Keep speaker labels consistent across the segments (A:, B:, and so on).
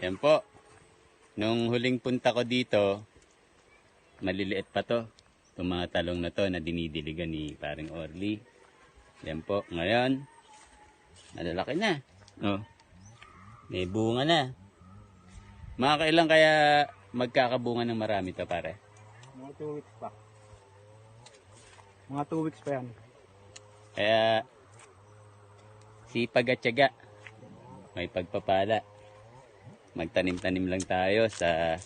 A: Yan po. Nung huling punta ko dito, maliliit pa to. Itong mga talong na to na dinidiligan ni paring Orly. Yan po. Ngayon, malalaki na. Oh. May bunga na. Mga kailan kaya magkakabunga ng marami to pare?
B: Mga 2 weeks pa. Mga 2 weeks pa yan.
A: Kaya, sipag at tiyaga. May pagpapala. Magtanim-tanim lang tayo sa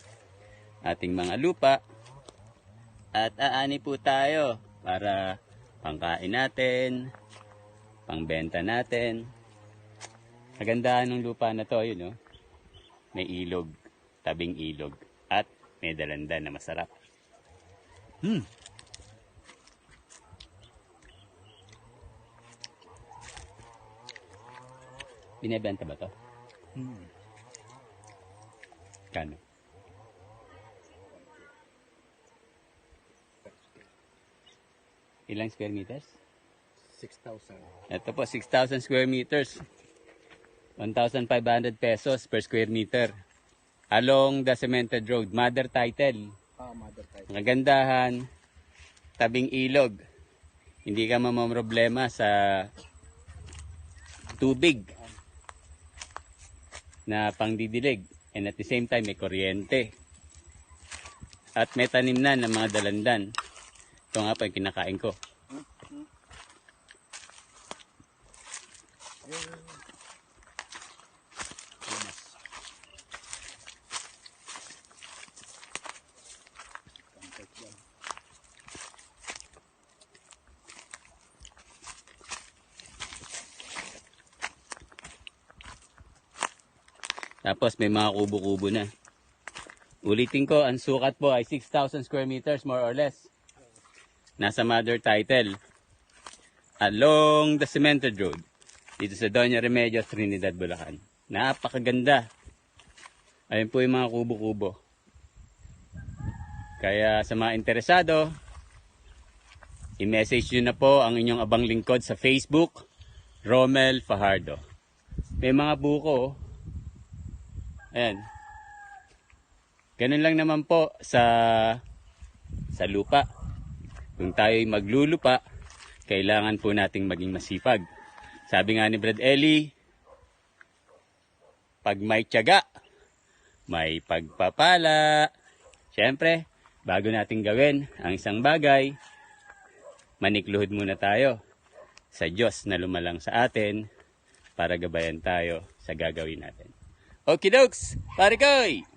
A: ating mga lupa. At aani po tayo para pangkain natin, pangbenta natin. Kagandahan ng lupa na to, yun, no? May ilog, tabing ilog. At may dalandan na masarap. Hmm. Binebenta ba to?
B: Hmm.
A: Kano? Ilang square meters?
B: 6,000.
A: Ito po, 6,000 square meters. 1,500 pesos per square meter. Along the cemented road. Mother title.
B: Ah, mother type.
A: Ang kagandahan, tabing ilog. Hindi ka mamamroblema sa tubig na pangdidilig. And at the same time, may kuryente. At may tanim na ng mga dalandan. Ito nga po yung kinakain ko. Tapos may mga kubo-kubo na. Ulitin ko, ang sukat po ay 6,000 square meters more or less. Nasa mother title. Along the cemented road. Dito sa Doña Remedios, Trinidad, Bulacan. Napakaganda. Ayun po yung mga kubo-kubo. Kaya sa mga interesado, i-message nyo na po ang inyong abang lingkod sa Facebook, Romel Fajardo. May mga buko, oh. Ayan. Ganun lang naman po sa sa lupa. Kung tayo'y maglulupa, kailangan po nating maging masipag. Sabi nga ni Brad Ellie, pag may tiyaga, may pagpapala. Siyempre, bago nating gawin ang isang bagay, manikluhod muna tayo sa Diyos na lumalang sa atin para gabayan tayo sa gagawin natin. Okie dokes, let it go!